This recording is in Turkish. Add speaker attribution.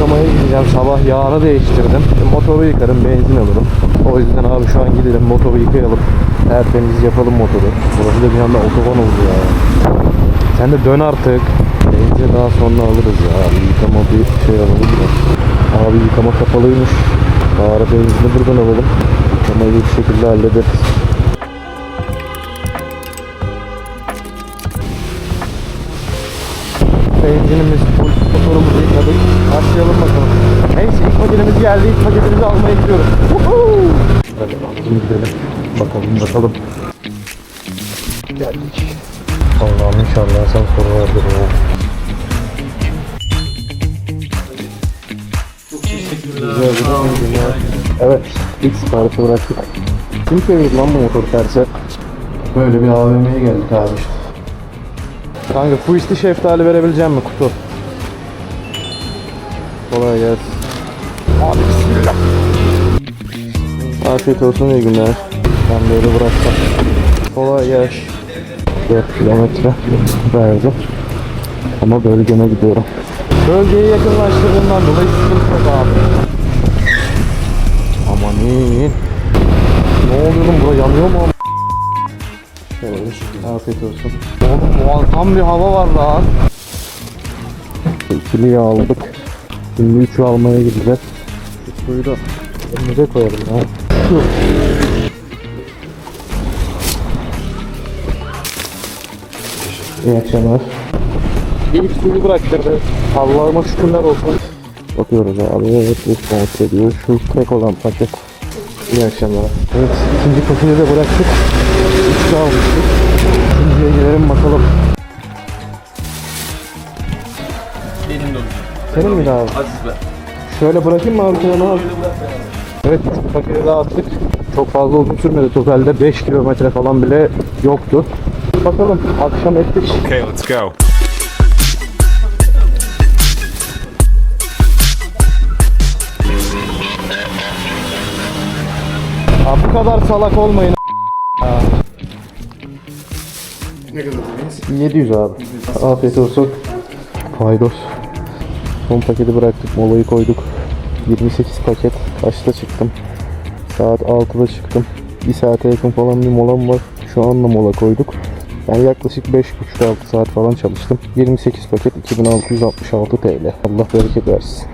Speaker 1: yıkamaya gideceğim. Sabah yağını değiştirdim. Şimdi motoru yıkarım, benzin alırım. O yüzden abi şu an gidelim motoru yıkayalım. Tertemiz yapalım motoru. Burası da bir anda otoban oldu ya. Sen de dön artık. Benzin daha sonra alırız ya. Abi yıkama bir şey alalım da. Abi yıkama kapalıymış. Bari benzini buradan alalım. Yıkamayı bir şekilde hallederiz. Benzinimiz full, motorumuzu yıkadık. Başlayalım bakalım. Neyse ilk paketimiz geldi. İlk paketimizi almaya gidiyoruz. Hadi alalım gidelim. Bakalım bakalım. Geldik. Allah'ım inşallah sen soru vardır ya. Güzel bir gün ya. Evet, ilk siparişi bıraktık. Kim çevirdi lan bu motoru terse? Böyle bir AVM'ye geldik abi işte. Kanka fuisti şeftali verebileceğim mi kutu? Kolay gelsin. Abi bismillah. Afiyet olsun iyi günler. Ben böyle bıraktım. Kolay gelsin. 4 kilometre verdim. Ama bölgeme gidiyorum. Bölgeyi yakınlaştırdığından dolayı sıkıntı yok abi. Şöyle afiyet olsun. Oğlum muazzam bir hava var lan. İkiliyi aldık. Şimdi üçü almaya gideceğiz. Şu suyu da önümüze koyalım ya. İyi akşamlar. İlk suyu bıraktırdı. Allah'ıma şükürler olsun. Bakıyoruz abi. Evet, response ediyor. Şu tek olan paket. İyi akşamlar. Evet, ikinci paketi de bıraktık. Üçlü almıştık. İkinciye girelim bakalım.
Speaker 2: Benim de olacak.
Speaker 1: Senin miydi abi?
Speaker 2: Aziz be.
Speaker 1: Şöyle bırakayım mı abi sana abi? Evet, üç paketi daha attık. Çok fazla uzun sürmedi. Totalde 5 kilometre falan bile yoktu. Bakalım, akşam ettik.
Speaker 3: Okay, let's go.
Speaker 1: Abi bu kadar salak olmayın.
Speaker 2: Ne kadar dediniz?
Speaker 1: 700 abi. Afiyet olsun. Paydos. Son paketi bıraktık. Molayı koyduk. 28 paket. Kaçta çıktım? Saat 6'da çıktım. 1 saate yakın falan bir molam var. Şu anda mola koyduk. Yani yaklaşık 5,5-6 saat falan çalıştım. 28 paket 2666 TL. Allah bereket versin.